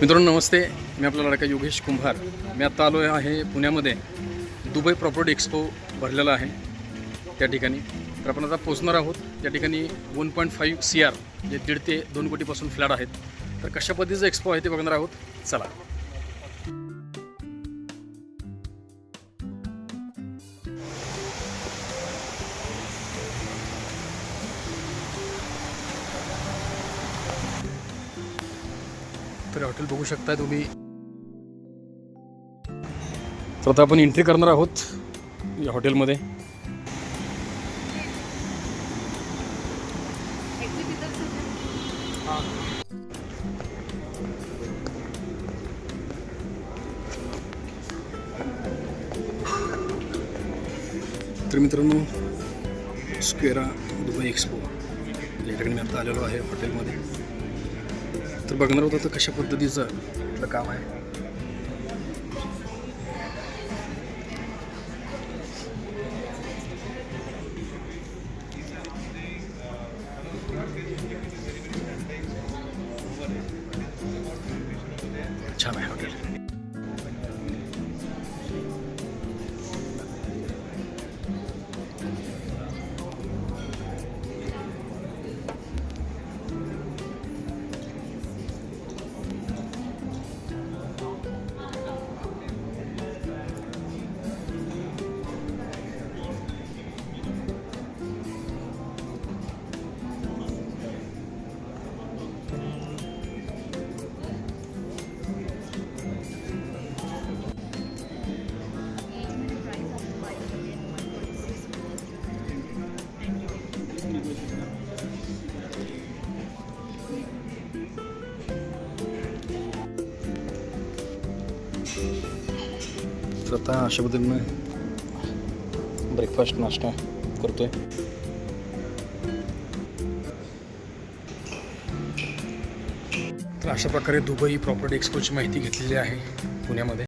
मित्रांनो नमस्ते. मी आपला लडका योगेश कुंभार. मी आत्ता आलो आहे पुण्यामध्ये. दुबई प्रॉपर्टी एक्सपो भरलेला आहे त्या ठिकाणी. तर आपण आता पोचणार आहोत त्या ठिकाणी one point five C R J दीड ते दोन कोटीपासून फ्लॅट आहेत. तर कशा पद्धतीचं एक्सपो आहे ते बघणार आहोत. चला. तर हॉटेल बघू शकता तुम्ही. तर आता आपण एंट्री करणार आहोत या हॉटेलमध्ये तर मित्रांनो स्क्वेरा दुबई एक्सपो या ठिकाणी मी आता आलेलो आहे हॉटेलमध्ये तर बघणार होतं तर कशा पद्धतीचं आपलं काम आहे. छान आहे हॉटेल. तर आता अशा पद्धतीनं ब्रेकफास्ट नाश्ता करतो आहे तर अशा प्रकारे दुबई प्रॉपर्टी एक्सपोची माहिती घेतलेली आहे पुण्यामध्ये.